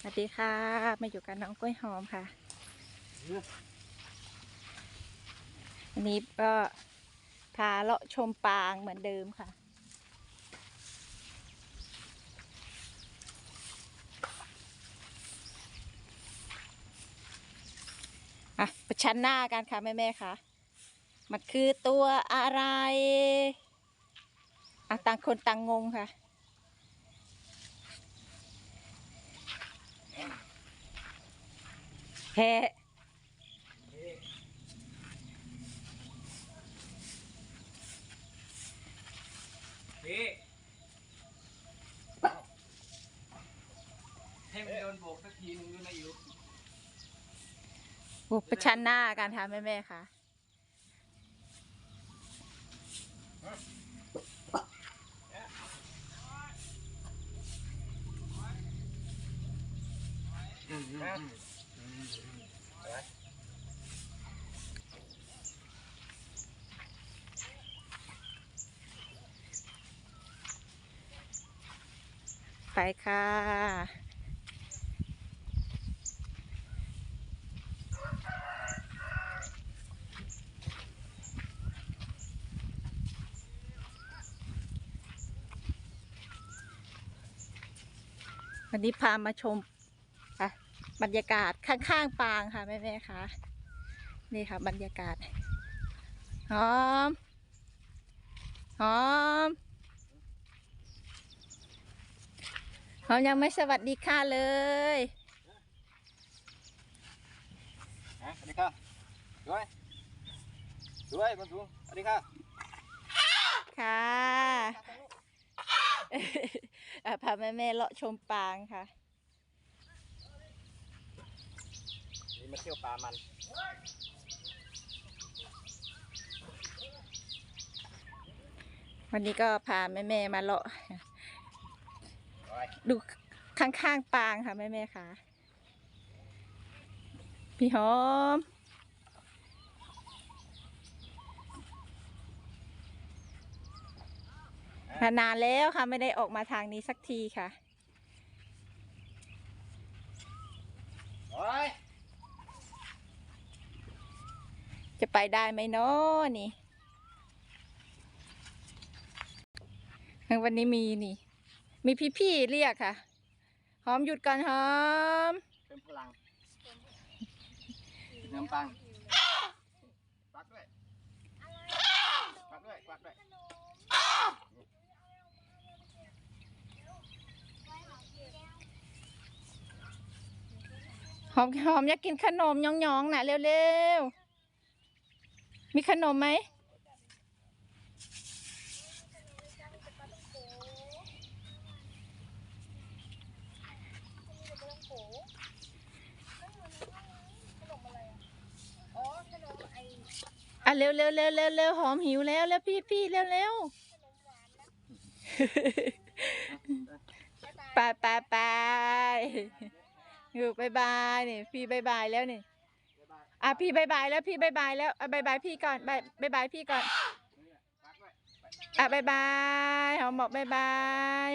สวัสดีค่ะ มาอยู่กับน้องกล้วยหอมค่ะ อันนี้ก็พาเลาะชมปางเหมือนเดิมค่ะ อะประชันหน้ากันค่ะ แม่แม่ๆค่ะ มันคือตัวอะไร อะต่างคนต่างงงค่ะ แพะพี่ให้มันโดนโบกสักทีนึงด้วยนะอิวบุกประชันหน้ากันค่ะ แม่แม่ๆค่ะ ไปค่ะ วันนี้พามาชมบรรยากาศข้างๆปางค่ะ แม่ๆค่ะ นี่ค่ะ บรรยากาศหอมหอม หอมยังไม่สวัสดีค่ะเลยฮะสวัสดีครับด้วยด้วยบนสูงสวัสดีครับค่ะอะพาแม่แม่ๆเลาะชมปางค่ะ นี่มาเที่ยวปลามันวันนี้ก็พาแม่แม่ๆมาเลาะโอ้ย ดูข้างๆปางค่ะแม่แม่ๆค่ะ พี่หอม นานแล้วค่ะไม่ได้ออกมาทางนี้สักทีค่ะโอ้ยจะไปได้ไหมเนาะนี่ วันนี้มีนี่ มีพี่ๆเรียกค่ะ หอมหยุดก่อนหอมเติมพลังเติมปังปักด้วยปักด้วยปักด้วยหอมหอมอยากกินขนมยองๆน่ะเร็วๆ มีขนมไหม เร็วเร็วเร็วเร็วเร็วหอมหิวแล้วแล้วพี่พี่เร็วเร็วไปไปไปอยู่บายบายนี่พี่บายบายแล้วนี่อะพี่บายบายแล้วพี่บายบายแล้วอะบายบายพี่ก่อนบายบายบายพี่ก่อนปักด้วยอะบายบายหอมบอกบายบาย